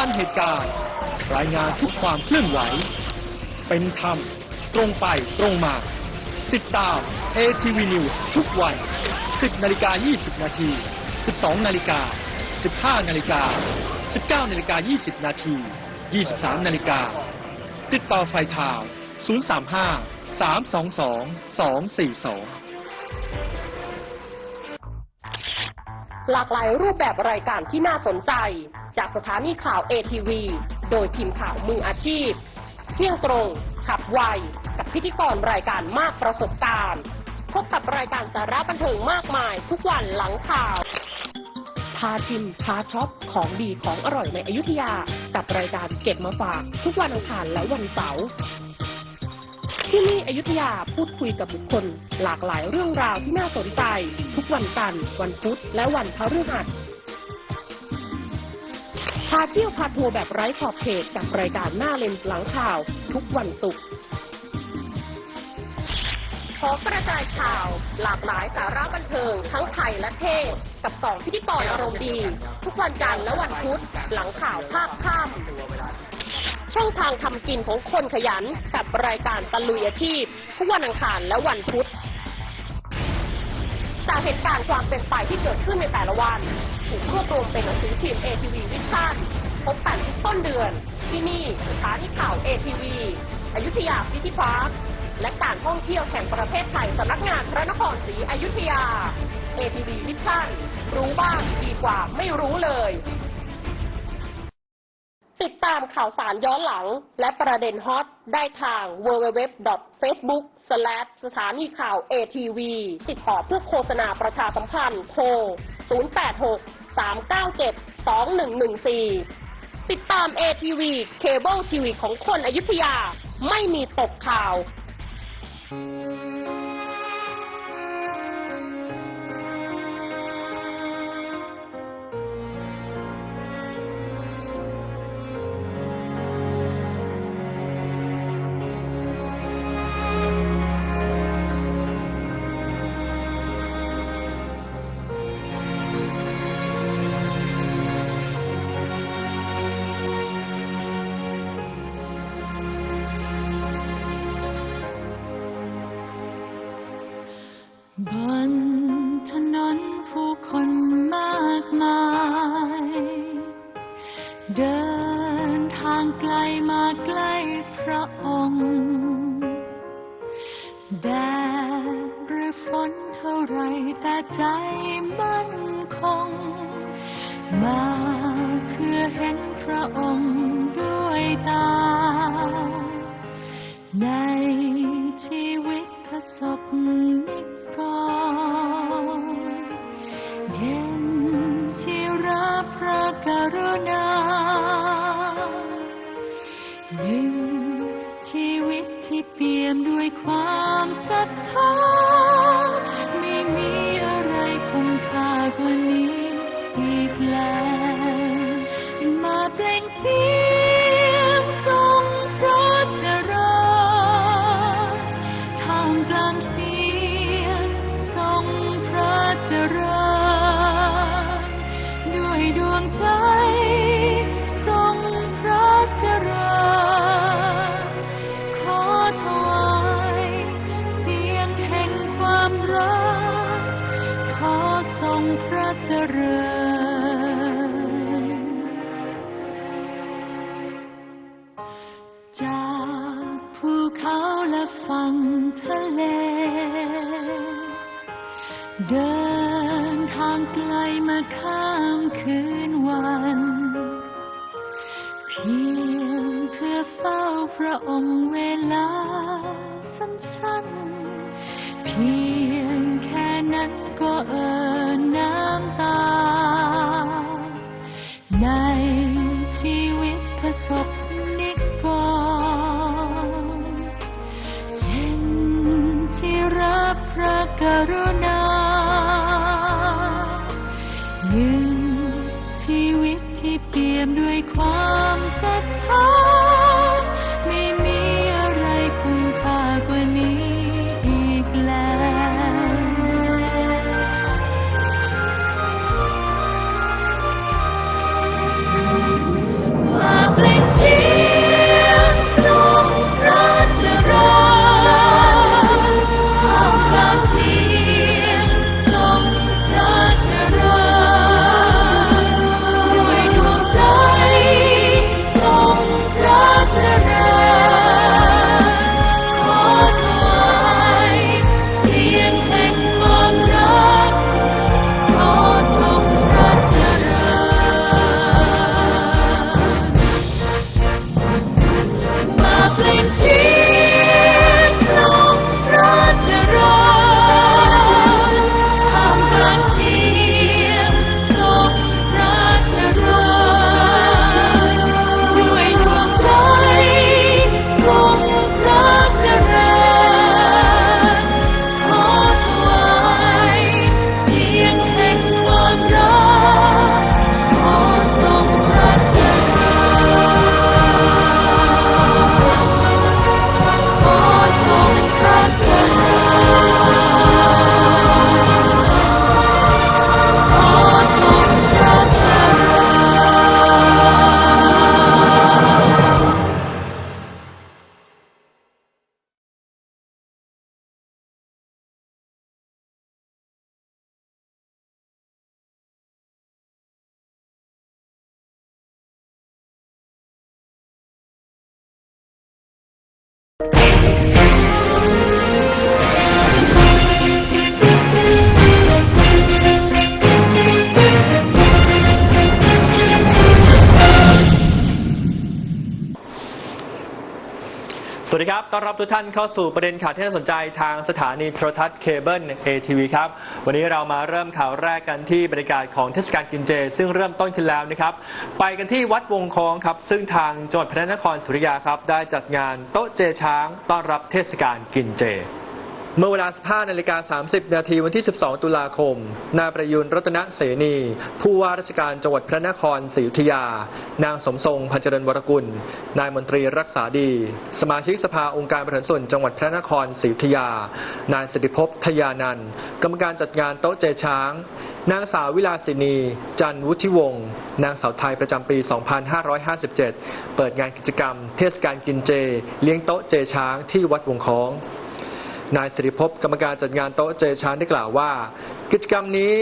ทันเหตุการณ์ รายงานทุกความเคลื่อนไหว เป็นธรรม ตรงไปตรงมา ติดตาม ATV News ทุกวัน 10นาฬิกา20 นาที 12นาฬิกา 15นาฬิกา 19นาฬิกา20 นาที 23นาฬิกา ติดต่อไฟทาว 035 322 242หลากหลายรูปแบบรายการที่น่าสนใจ จากสถานีข่าว ATV โดยทีมข่าวมืออาชีพ เที่ยงตรง ขับไว กับพิธีกรรายการมากประสบการณ์ พบกับรายการสาระบันเทิงมากมาย ทุกวันหลังข่าว พาชิมพาช็อปของดีของอร่อยในอยุธยา กับรายการเก็บมาฝาก ทุกวันอังคารและวันเสาร์ที่นี่อยุธยาพูดคุยกับบุคคล หลากหลายเรื่องราวที่น่าสนใจ ทุกวันจันทร์วันพุธและวันพฤหัส พาเที่ยวพาทัวร์แบบไร้ขอบเขตกับรายการหน้าเลนส์หลังข่าว ทุกวันศุกร์ขอกระจายข่าว หลากหลายสาระบันเทิงทั้งไทยและเทศ กับสองพิธีกรอารมณ์ดี ทุกวันจันทร์และวันพุธหลังข่าวภาคค่ำช่องทางทำกินของคนขยันกับรายการตะลุยอาชีพ ทุกวันอังคารและวันพุธจากเหตุการณ์ความเป็นไปที่เกิดขึ้นในแต่ละวัน ถูกรวบรวมเป็นหนังสือพิมพ์ ATV วิชั่นพบกันทุกต้นเดือน ที่นี่สถานีข่าว ATV อยุธยาพิธีพาร์คและการท่องเที่ยวแห่งประเทศไทยสำนักงานพระนครศรีอยุธยา ATV วิชั่นรู้บ้างดีกว่าไม่รู้เลย ติดตามข่าวสารย้อนหลัง และประเด็นฮอตได้ทาง www.facebook สถานีข่าว ATV ติดต่อเพื่อโฆษณาประชาสัมพันธ์โทร 086 397 2114 ติดตาม ATV เคเบิลทีวีของคนอยุธยาไม่มีตกข่าว Thank you. ม ด้ว ไกลมาข้ามคืนวัน เพียงเพื่อเฝ้าพระองค์เวลาสั้นๆ เพียงแค่นั้นก็เอ่อ วัสดีครับ ต้อนรับทุกท่านเข้าสู่ประเด็นข่าวที่น่าสนใจทางสถานีโทรทัศน์เคเบิล ATV ครับ วันนี้เรามาเริ่มข่าวแรกกันที่บรรยากาศของเทศกาลกินเจ ซึ่งเริ่มต้นขึ้นแล้วนะครับ ไปกันที่วัดวงคองครับ ซึ่งทางจังหวัดพระนครสุริยาครับ ได้จัดงานโต๊ะเจช้าง ต้อนรับเทศกาลกินเจ เมื่อเวลา 15นาฬิกา30 นาทีวันที่ 12 ตุลาคม นายประยุนรัตนเสนี ผู้ว่าราชการจังหวัดพระนครศรีอยุธยา นางสมทรงพันเจริญวรกุล นายมนตรีรักษาดี สมาชิกสภาองค์การบริหารส่วนจังหวัดพระนครศรีอยุธยา นายสิทธิภพทยานันท์กรรมการจัดงานโต๊ะเจช้าง นางสาววิลาสินี จันวุฒิวงศ์ นางสาวไทยประจำปี 2557 เปิดงานกิจกรรม เทศกาลกินเจ เลี้ยงโต๊ะเจช้างที่วัดวงค้อง นายสิริภพกรรมการจัดงานโต๊ะเจช้างได้กล่าวว่า กิจกรรมนี้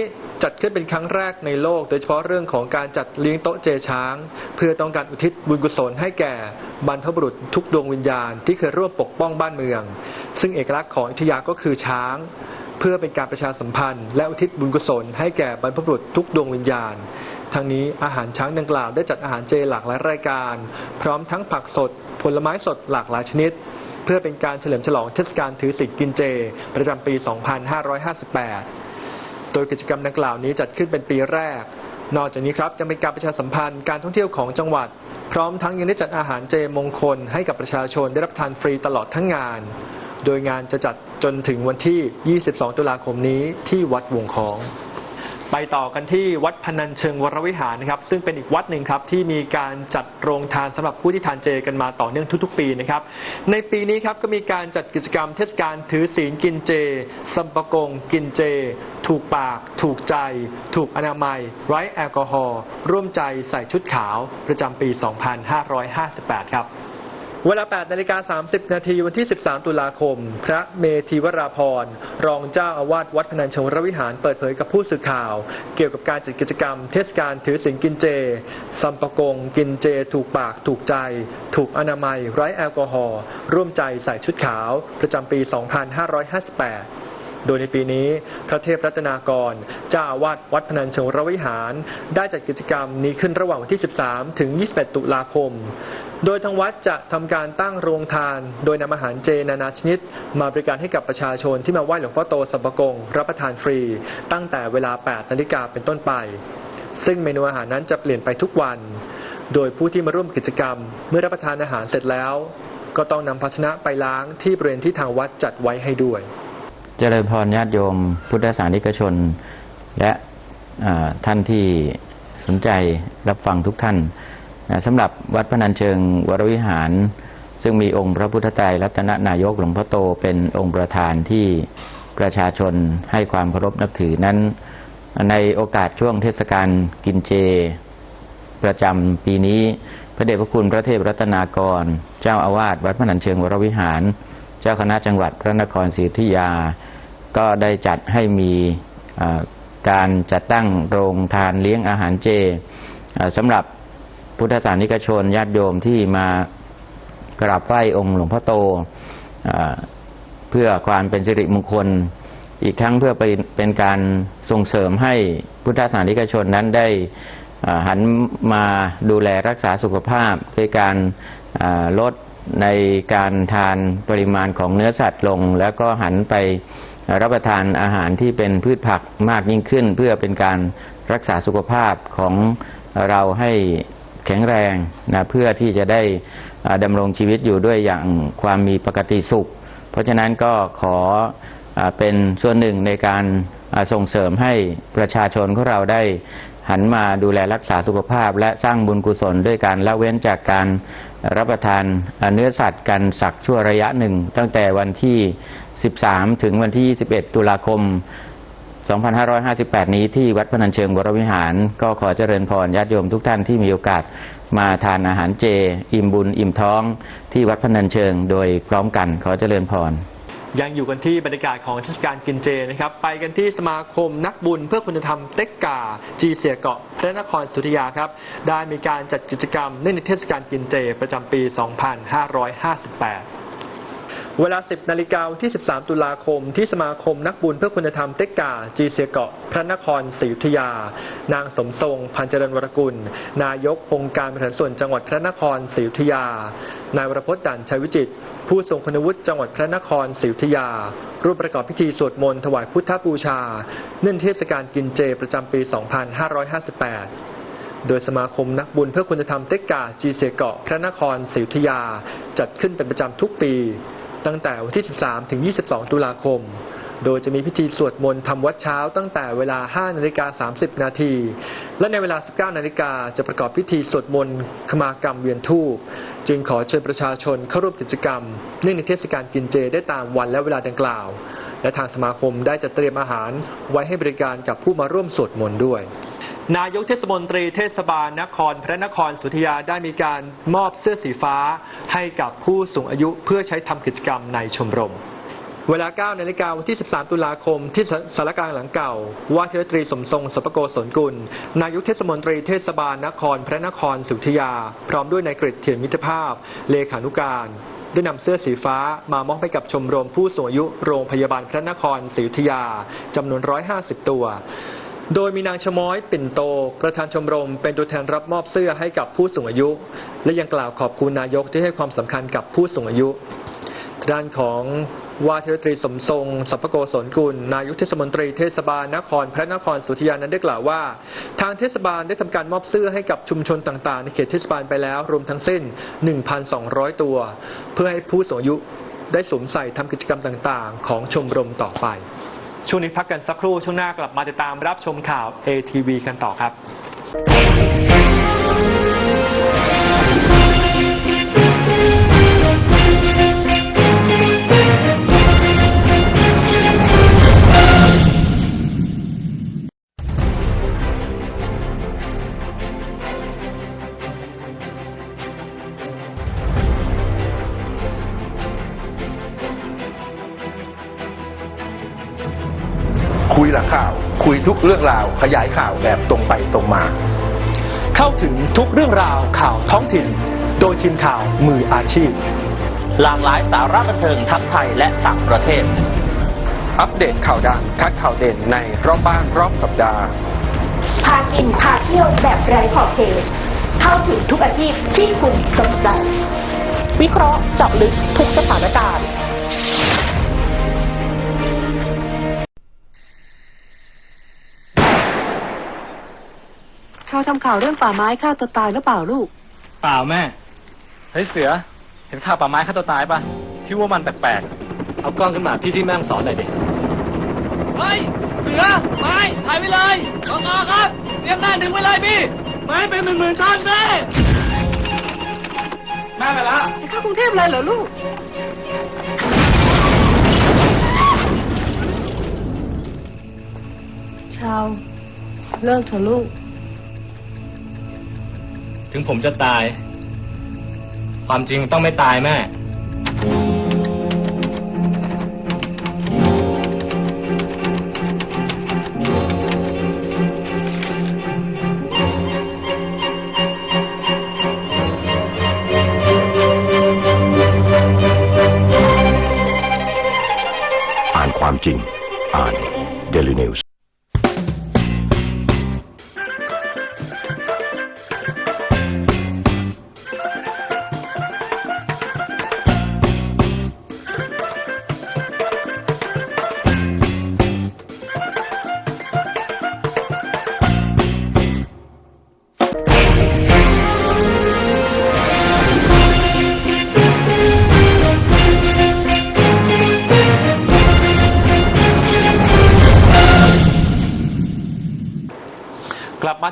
จัดขึ้นเป็นครั้งแรกในโลก โดยเฉพาะเรื่องของการจัดเลี้ยงโต๊ะเจช้าง เพื่อต้องการอุทิศบุญกุศลให้แก่บรรพบุรุษทุกดวงวิญญาณที่เคยร่วมปกป้องบ้านเมือง ซึ่งเอกลักษณ์ของอยุธยาก็คือช้าง เพื่อเป็นการประชาสัมพันธ์ และอุทิศบุญกุศลให้แก่บรรพบุรุษทุกดวงวิญญาณทั้งนี้อาหารช้างดังกล่าวได้จัดอาหารเจหลากหลายรายการ พร้อมทั้งผักสด ผลไม้สดหลากหลายชนิด เพื่อเป็นการเฉลิมฉลองเทศกาลถือศีลกินเจ ประจำปี 2558 โดยกิจกรรมดังกล่าวนี้จัดขึ้นเป็นปีแรก นอกจากนี้ครับยังเป็นการประชาสัมพันธ์การท่องเที่ยวของจังหวัด พร้อมทั้งยังได้จัดอาหารเจมงคล ให้กับประชาชนได้รับทานฟรีตลอดทั้งงาน โดยงานจะจัดจนถึงวันที่ 22 ตุลาคมนี้ที่วัดวงคล้อง ไปต่อกันที่วัดพนัญเชิงวรวิหารนะครับ ซึ่งเป็นอีกวัดหนึ่งครับที่มีการจัดโรงทานสำหรับผู้ที่ทานเจกันมาต่อเนื่องทุก ๆ ปีนะครับ ในปีนี้ครับก็มีการจัดกิจกรรมเทศกาลถือศีลกินเจสัมปะกง กินเจ ถูกปาก ถูกใจ ถูกอนามัย ไร้แอลกอฮอล์ร่วมใจใส่ชุดขาว ประจำปี 2558 ครับ เวลา8นาฬิกา30 นาทีวันที่ 13 ตุลาคม พระเมธีวราพร รองเจ้าอาวาสวัดพนัญชงรวิหารเปิดเผยกับผู้สื่อข่าว เกี่ยวกับการจัดกิจกรรมเทศกาลถือสิงกินเจ สัมปะกง กินเจ ถูกปาก ถูกใจ ถูกอนามัย ไร้แอลกอฮอล์ ร่วมใจใส่ชุดขาว ประจำปี 2558 โดยในปีนี้พระเทพรัตนากรเจ้าวาสวัดพนัญชงรวิหาร ได้จัดกิจกรรมนี้ขึ้นระหว่างวันที่ 13 ถึง 21 ตุลาคม โดยทางวัดจะทำการตั้งโรงทาน โดยนำอาหารเจนานาชนิด มาบริการให้กับประชาชนที่มาไหว้หลวงพ่อโตสัปปะกงรับประทานฟรี ตั้งแต่เวลา 8 นาฬิกาเป็นต้นไป ซึ่งเมนูอาหารนั้นจะเปลี่ยนไปทุกวัน โดยผู้ที่มาร่วมกิจกรรม เมื่อรับประทานอาหารเสร็จแล้ว ก็ต้องนำภาชนะไปล้างที่บริเวณที่ทางวัดจัดไว้ให้ด้วย จริญพรญาติโยม พุทธศาสนิกชน และท่านที่สนใจรับฟังทุกท่านนะสำหรับวัดพนัญเชิงวรวิหาร ซึ่งมีองค์พระพุทธไตรรัตนนายกหลวงพ่อโตเป็นองค์ประธานที่ประชาชนให้ความเคารพนับถือนั้น ในโอกาสช่วงเทศกาลกินเจ ประจำปีนี้ พระเดชพระคุณพระเทพรัตนากร เจ้าอาวาสวัดพนันเชิงวรวิหาร เจ้าคณะจังหวัดพระนครศรีอยุธยา ก็ได้จัดให้มีการจัดตั้งโรงทานเลี้ยงอาหารเจสำหรับพุทธศาสนิกชนญาติโยมที่มากราบไหว้องค์หลวงพ่อโตอเพื่อความเป็นสิริมงคล อีกทั้งเพื่อไปเป็นการส่งเสริมให้พุทธศาสนิกชนนั้นได้หันมาดูแลรักษาสุขภาพด้วยการลด ในการทานปริมาณของเนื้อสัตว์ลง แล้วก็หันไปรับประทานอาหารที่เป็นพืชผักมากยิ่งขึ้น เพื่อเป็นการรักษาสุขภาพของเราให้แข็งแรงนะเพื่อที่จะได้ดำรงชีวิตอยู่ด้วยอย่างความมีปกติสุข เพราะฉะนั้นก็ขอเป็นส่วนหนึ่งในการส่งเสริมให้ประชาชนของเราได้ หันมาดูแลรักษาสุขภาพ และสร้างบุญกุศลด้วยการละเว้นจากการรับประทานเนื้อสัตว์กันสักชั่วระยะหนึ่ง ตั้งแต่วันที่ 13 ถึงวันที่ 21 ตุลาคม 2558 นี้ที่วัดพนัญเชิงวรวิหาร ก็ขอเจริญพรญาติโยมทุกท่านที่มีโอกาสมาทานอาหารเจ อิ่มบุญอิ่มท้อง ที่วัดพนัญเชิงโดยพร้อมกันขอเจริญพร ยังอยู่กันที่บรรยากาศของเทศกาลกินเจนะครับ ไปกันที่สมาคมนักบุญเพื่อคุณธรรมเต็กกา จีเสียเกาะพระนครสุริยาครับ ได้มีการจัดกิจกรรมเนื่องในเทศกาลกินเจประจำปี 2558เวลา 10 นาฬิกาที่ 13 ตุลาคม ที่สมาคมนักบุญเพื่อคุณธรรมเต็กกา จีเซียเกาะ พระนครศรีอยุธยา นางสมทรง พันเจริญวรกุล นายกองค์การบริหารส่วนจังหวัดพระนครศรีอยุธยา นายวรพจน์ด่านชัยวิจิต ผู้ทรงคุณวุฒิจังหวัดพระนครศรีอยุธยา ร่วมประกอบพิธีสวดมนต์ถวายพุทธบูชา เนื่องเทศกาลกินเจประจำปี 2558 โดยสมาคมนักบุญเพื่อคุณธรรมเต็กกาจีเสเกาะพระนครศรีอยุธยา จัดขึ้นเป็นประจำทุกปี ตั้งแต่วันที่ 13 ถึง 22 ตุลาคม โดยจะมีพิธีสวดมนต์ทำวัดเช้าตั้งแต่เวลา 5 นาฬิกา 30 นาที และในเวลา 19 นาฬิกาจะประกอบพิธีสวดมนต์ขมากรรมเวียนทูปจึงขอเชิญประชาชนเข้าร่วมกิจกรรมเนื่องในเทศกาลกินเจได้ตามวันและเวลาดังกล่าว และทางสมาคมได้จัดเตรียมอาหารไว้ให้บริการกับผู้มาร่วมสวดมนต์ด้วยนายกเทศมนตรีเทศบาลนครพระนครสุธยาได้มีการมอบเสื้อสีฟ้าให้กับผู้สูงอายุเพื่อใช้ทำกิจกรรมในชมรม เวลา9นาฬิกาวันที่ 13 ตุลาคม ที่สารกลางหลังเก่า ว่าที่ร้อยตรีสมทรงสปโกศลกุล นายกเทศมนตรีเทศบาลนคร พระนครสุธยา พร้อมด้วยนายกฤษเทียนมิตรภาพ เลขานุการได้นำเสื้อสีฟ้ามามอบให้กับชมรมผู้สูงอายุโรงพยาบาลพระนครศรีอยุธยาจำนวน 150 ตัวโดยมีนางชะม้อยปิ่นโต ประธานชมรมเป็นตัวแทนรับมอบเสื้อให้กับผู้สูงอายุ และยังกล่าวขอบคุณนายกที่ให้ความสำคัญกับผู้สูงอายุ ด้านของว่าที่ร้อยตรีสมทรงสัพพโกศลกุล นายกเทศมนตรีเทศบาลนคร พระนครสุธยานั้นได้กล่าวว่า ทางเทศบาลได้ทำการมอบเสื้อให้กับชุมชนต่างๆ ในเขตเทศบาลไปแล้ว รวมทั้งสิ้น 1,200 ตัว เพื่อให้ผู้สูงอายุได้สวมใส่ทำกิจกรรมต่างๆ ของชมรมต่อไป ช่วงนี้พักกันสักครู่ช่วงหน้ากลับมาติดตามรับชมข่าว ATV กันต่อครับ ทุกเรื่องราวขยายข่าวแบบตรงไปตรงมา เข้าถึงทุกเรื่องราวข่าวท้องถิ่น โดยทีมข่าวมืออาชีพ หลากหลายสาระบันเทิงทั้งไทยและต่างประเทศ อัปเดตข่าวดังคัดข่าวเด่นในรอบบ้านรอบสัปดาห์ พากินพาเที่ยวแบบไร้ขอบเขตเข้าถึงทุกอาชีพที่คุณสนใจ วิเคราะห์เจาะลึกทุกสถานการณ์ เขาทำข่าวเรื่องป่าไม้ฆ่าตัวตายหรือเปล่าลูก เปล่าแม่ เฮ้ยเสือ เห็นข่าวป่าไม้ฆ่าตัวตายปะพี่ว่ามันแปลกๆ เอากล้องขึ้นมาพี่ที่แม่งสอนหน่อยดิ เฮ้ย เสือ ไม้ ถ่ายไปเลยกองอครับเตรียมหน้าดึงไว้เลยพี่ ไม้เป็นหมื่นหมื่นๆท่อนแม่แม่ไปละจะเข้ากรุงเทพเลยเหรอลูก ชาว เลิกเถอะลูก ถึงผมจะตาย ความจริงต้องไม่ตายแม่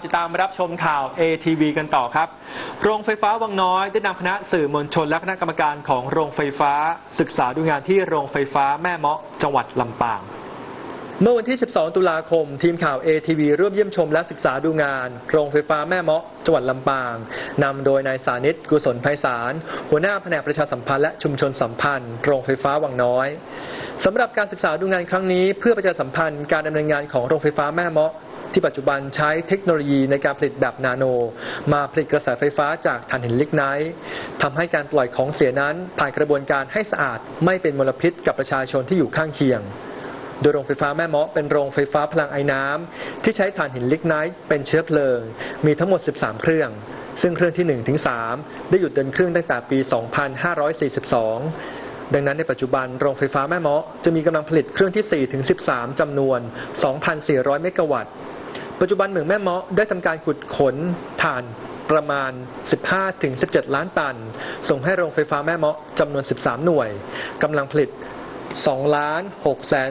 ติดตามรับชมข่าว ATV กันต่อครับ โรงไฟฟ้าวังน้อยได้นำคณะสื่อมวลชนและคณะกรรมการของโรงไฟฟ้า ศึกษาดูงานที่โรงไฟฟ้าแม่เมาะจังหวัดลำปางเมื่อวันที่ 12 ตุลาคม ทีมข่าว ATV ร่วมเยี่ยมชมและศึกษาดูงาน โรงไฟฟ้าแม่เมาะจังหวัดลำปาง นำโดยนายสานิตกุศลไพศาล หัวหน้าแผนกประชาสัมพันธ์และชุมชนสัมพันธ์ โรงไฟฟ้าวังน้อยสำหรับการศึกษาดูงานครั้งนี้ เพื่อประชาสัมพันธ์การดำเนินงานของโรงไฟฟ้าแม่เมาะ ที่ปัจจุบันใช้เทคโนโลยีในการผลิตแบบนาโน มาผลิตกระแสไฟฟ้าจากถ่านหินลิกไนท์ทำให้การปล่อยของเสียนั้นผ่านกระบวนการให้สะอาดไม่เป็นมลพิษกับประชาชนที่อยู่ข้างเคียง โดยโรงไฟฟ้าแม่เมาะเป็นโรงไฟฟ้าพลังไอ้น้ำที่ใช้ถ่านหินลิกไนท์เป็นเชื้อเพลิง มีทั้งหมด 13 เครื่องซึ่งเครื่องที่1ถึง3ได้หยุดเดินเครื่องตั้งแต่ปี 2542ดังนั้นในปัจจุบันโรงไฟฟ้าแม่เมาะจะมีกำลังผลิตเครื่องที่ 4 ถึง 13 จำนวน 2,400 เมกะวัตต์ ปัจจุบันเหมืองแม่เมาะได้ทำการขุดขนถ่านประมาณ 15-17 ล้านตัน ส่งให้โรงไฟฟ้าแม่เมาะจำนวน 13 หน่วยกำลังผลิต 2 ล้าน6แสน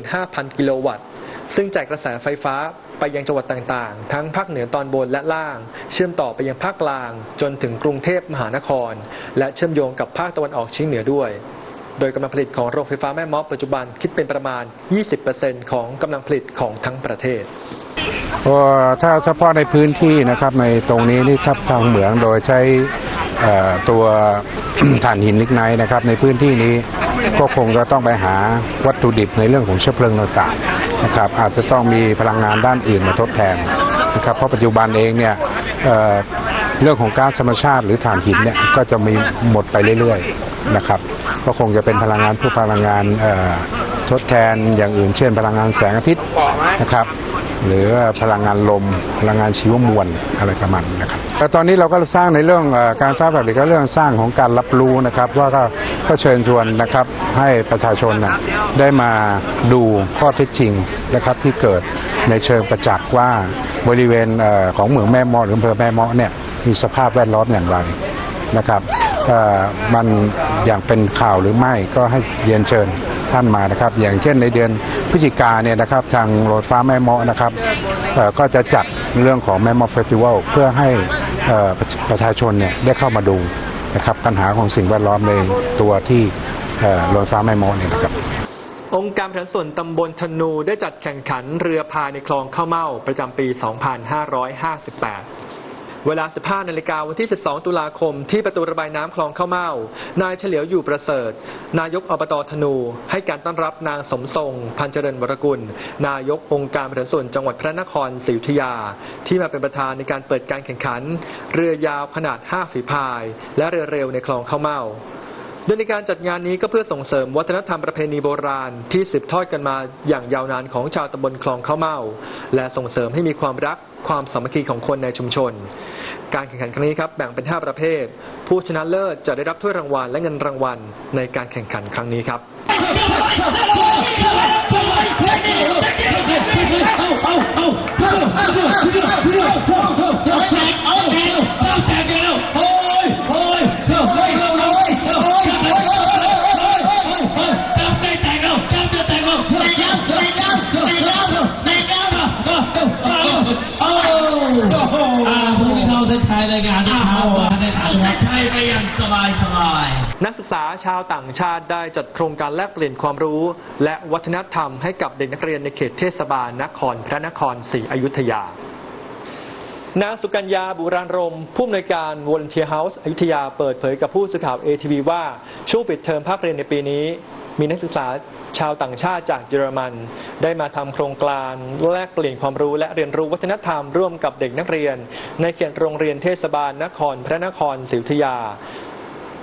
25,000 กิโลวัตต์ ซึ่งจ่ายกระแสไฟฟ้าไปยังจังหวัดต่างๆ ทั้งภาคเหนือตอนบนและล่าง เชื่อมต่อไปยังภาคกลาง จนถึงกรุงเทพมหานคร และเชื่อมโยงกับภาคตะวันออกเฉียงเหนือด้วย โดยกำลังผลิตของโรงไฟฟ้าแม่มาะปัจจุบันคิดเป็นประมาณ 20%ของกำลังผลิตของทั้งประเทศ ถ้าเฉพาะในพื้นที่นะครับในตรงนี้นี่ทับทางเหมืองโดยใช้ตัวถ่านหินลิกไนท์นะครับ ในพื้นที่นี้ก็คงจะต้องไปหาวัตถุดิบในเรื่องของเชื้อเพลิงต่างๆนะครับ อาจจะต้องมีพลังงานด้านอื่นมาทดแทนนะครับเพราะปัจจุบันเองเนี่ยเเรื่องของก๊าซธรรมชาติหรือถ่านหินเนี่ยก็จะมีหมดไปเรื่อยๆนะครับ ก็คงจะเป็นพลังงานผู้พลังงานทดแทนอย่างอื่นเช่น พลังงานแสงอาทิตย์นะครับ หรือพลังงานลม พลังงานชีวมวลอะไรประมาณนี้นะครับแต่ตอนนี้เราก็สร้างในเรื่องการฟ้างแบบนี้ก็เรื่องสร้างของการรับรู้นะครับ ว่าก็ก็เชิญชวนนะครับให้ประชาชนนะได้มาดูข้อเท็จจริงนะครับที่เกิดในเชิงประจักษ์ว่าบริเวณของเหมืองแม่มาะหรืออำเภอแม่มาะเนี่ยมีสภาพแวดล้อมอย่างไรนะครับมันอย่างเป็นข่าวหรือไม่ก็ให้เรียนเชิญ ท่านมานะครับ อย่างเช่นในเดือนพฤศจิกาเนี่ยนะครับทางรถฟ้าแม่เมาะนะครับก็จะจัดเรื่องของแม่เมาะเฟสติวัลเพื่อให้เอ่อประชาชนเนี่ยได้เข้ามาดูนะครับปัญหาของสิ่งแวดล้อมในตัวที่รถฟ้าแม่เมาะเนี่ยนะครับองค์การบริหารส่วนตำบลธนูได้จัดแข่งขันเรือพายในคลองข้าวเม่าประจำปี 2558 เวลา 15 นาฬิกาวันที่ 12 ตุลาคม ที่ประตูระบายน้ำคลองข้าวเม่า นายเฉลียวอยู่ประเสริฐ นายกอบตธนู ให้การต้อนรับนางสมทรง พันเจริญวรกุล นายกองค์การบริหารส่วนจังหวัดพระนครศรีอยุธยา ที่มาเป็นประธานในการเปิดการแข่งขัน เรือยาวขนาด 5 ฝีพาย และเรือเร็วในคลองข้าวเม่า โดยในการจัดงานนี้ก็เพื่อส่งเสริมวัฒนธรรมประเพณีโบราณ ที่สืบทอดกันมาอย่างยาวนานของชาวตำบลคลองข้าวเม่าและส่งเสริมให้มีความรักความสามัคคีของคนในชุมชน การแข่งขันครั้งนี้ครับแบ่งเป็น 5 ประเภท ผู้ชนะเลิศจะได้รับถ้วยรางวัลและเงินรางวัลในการแข่งขันครั้งนี้ครับนัก ชาวต่างชาติได้จัดโครงการแลกเปลี่ยนความรู้ และวัฒนธรรมให้กับเด็กนักเรียนในเขตเทศบาลนครพระนครศรีอยุธยานางสุกัญญาบุราณรม ผู้อำนวยการ Volunteer House อยุธยาเปิดเผยกับผู้สื่อข่าว ATV ว่าช่วงปิดเทอมภาคเรียนในปีนี้ มีนักศึกษาชาวต่างชาติจากเยอรมัน ได้มาทำโครงการแลกเปลี่ยนความรู้และเรียนรู้วัฒนธรรมร่วมกับเด็กนักเรียน ในเขตโรงเรียนเทศบาลนครพระนครศรีอยุธยา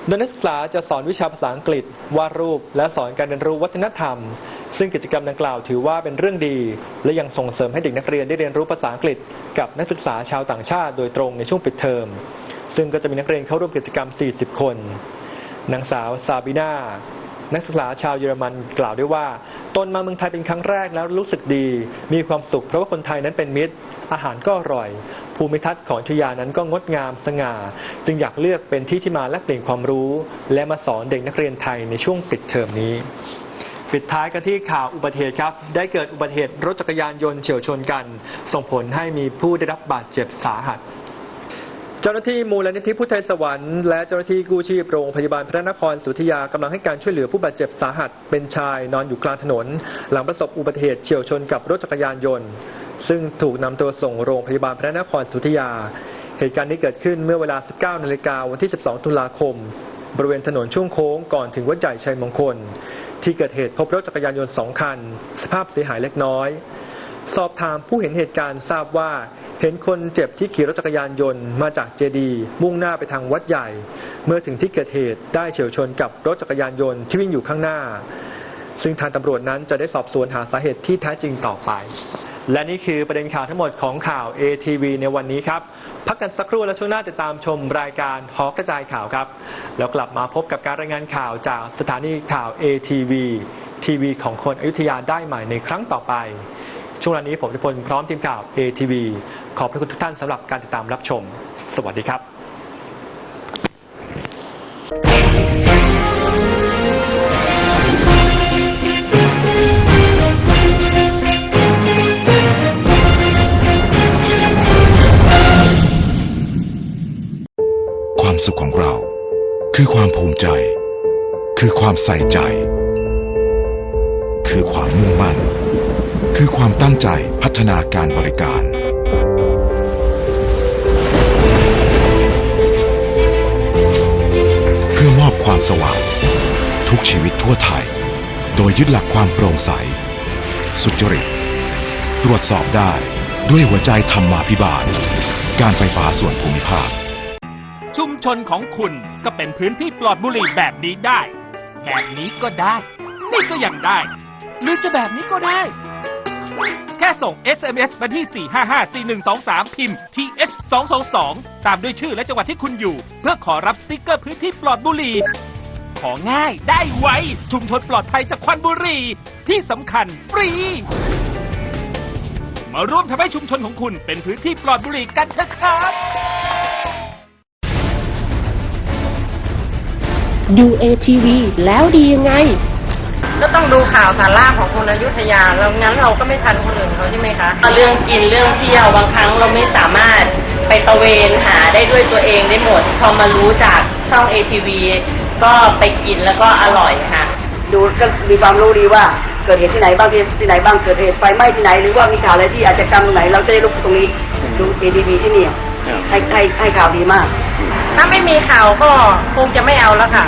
โดยนักศึกษาจะสอนวิชาภาษาอังกฤษ วาดรูป และสอนการเรียนรู้วัฒนธรรม ซึ่งกิจกรรมดังกล่าวถือว่าเป็นเรื่องดี และยังส่งเสริมให้เด็กนักเรียนได้เรียนรู้ภาษาอังกฤษ กับนักศึกษาชาวต่างชาติโดยตรงในช่วงปิดเทอม ซึ่งก็จะมีนักเรียนเข้าร่วมกิจกรรม 40 คน นางสาวซาบิน่านักศึกษาชาวเยอรมันกล่าวด้วยว่า ตนมาเมืองไทยเป็นครั้งแรกแล้วรู้สึกดี มีความสุขเพราะว่าคนไทยนั้นเป็นมิตร อาหารก็อร่อย ภูมิทัศน์ของทุยานั้นก็งดงามสง่า จึงอยากเลือกเป็นที่ที่มาแลกเปลี่ยนความรู้ และมาสอนเด็กนักเรียนไทยในช่วงปิดเทอมนี้ปิดท้ายกันที่ข่าวอุบัติเหตุครับ ได้เกิดอุบัติเหตุรถจักรยานยนต์เฉียวชนกัน ส่งผลให้มีผู้ได้รับบาดเจ็บสาหัส เจ้าหน้าที่มูลนิธิพุทธไทยสวรรค์และเจ้าหน้าที่กู้ชีพโรงพยาบาลพระนครศรีอยุธยากำลังให้การช่วยเหลือผู้บาดเจ็บสาหัส เป็นชายนอนอยู่กลางถนน หลังประสบอุบัติเหตุเฉียวชนกับรถจักรยานยนต์ ซึ่งถูกนำตัวส่งโรงพยาบาลพระนครศรีอยุธยา เหตุการณ์นี้เกิดขึ้นเมื่อเวลา 19 นาฬิกาวันที่ 12 ตุลาคม บริเวณถนนช่วงโค้งก่อนถึงวัดใหญ่ชัยมงคล ที่เกิดเหตุพบรถจักรยานยนต์สองคัน สภาพเสียหายเล็กน้อย สอบถามผู้เห็นเหตุการณ์ทราบว่า เห็นคนเจ็บที่ขี่รถจักรยานยนต์มาจากเจดี มุ่งหน้าไปทางวัดใหญ่ เมื่อถึงที่เกิดเหตุได้เฉียวชนกับรถจักรยานยนต์ที่วิ่งอยู่ข้างหน้า ซึ่งทางตำรวจนั้นจะได้สอบสวนหาสาเหตุที่แท้จริงต่อไป และนี่คือประเด็นข่าวทั้งหมดของข่าว ATV ในวันนี้ครับ พักกันสักครู่และช่วงหน้าติดตามชมรายการฮอกระจายข่าวครับ แล้วกลับมาพบกับการรายงานข่าวจากสถานีข่าว ATV ทีวีของคนอยุธยาได้ใหม่ในครั้งต่อไป ช่วงนี้ผมทุพลพร้อมทีมข่าว ATV ขอบพระคุณทุกท่านสำหรับการติดตามรับชม สวัสดีครับความสุขของเรา คือความภูมิใจ คือความใส่ใจ คือความมุ่งมั่น คือความตั้งใจพัฒนาการบริการ เพื่อมอบความสว่าง ทุกชีวิตทั่วไทย โดยยึดหลักความโปร่งใส สุจริต ตรวจสอบได้ด้วยหัวใจธรรมาภิบาล การไฟฟ้าส่วนภูมิภาค ชุมชนของคุณก็เป็นพื้นที่ปลอดบุหรี่แบบนี้ได้ แบบนี้ก็ได้ นี่ก็ยังได้ หรือจะแบบนี้ก็ได้ แค่ส่ง SMS มาที่ 4554123 พิมพ์ TH 222ตามด้วยชื่อและจังหวัดที่คุณอยู่ เพื่อขอรับสติกเกอร์พื้นที่ปลอดบุหรี่ ของ่ายได้ไว ชุมชนปลอดภัยจากควันบุหรี่ ที่สำคัญฟรี มาร่วมทำให้ชุมชนของคุณเป็นพื้นที่ปลอดบุหรี่กันเถอะครับ ดู ATV แล้วดียังไง ก็ต้องดูข่าวสาระของคนอยุธยาแล้วงั้นเราก็ไม่ทันคนอื่นเขาใช่ไหมคะเรื่องกินเรื่องเที่ยวบางครั้งเราไม่สามารถไปตระเวนหาได้ด้วยตัวเองได้หมด พอมารู้จากช่อง ATV ก็ไปกินแล้วก็อร่อยค่ะ ดูก็มีความรู้ดีว่าเกิดเหตุที่ไหนบ้างที่ที่ไหนบ้างเกิดเหตุไฟไหม้ที่ไหนหรือว่ามีข่าวอะไรที่อาจจะกรรมตรงไหน เราจะได้รู้ตรงนี้ดูเอทีวีที่นี่ให้ให้ให้ข่าวดีมาก ถ้าไม่มีข่าวก็คงจะไม่เอาแล้วค่ะ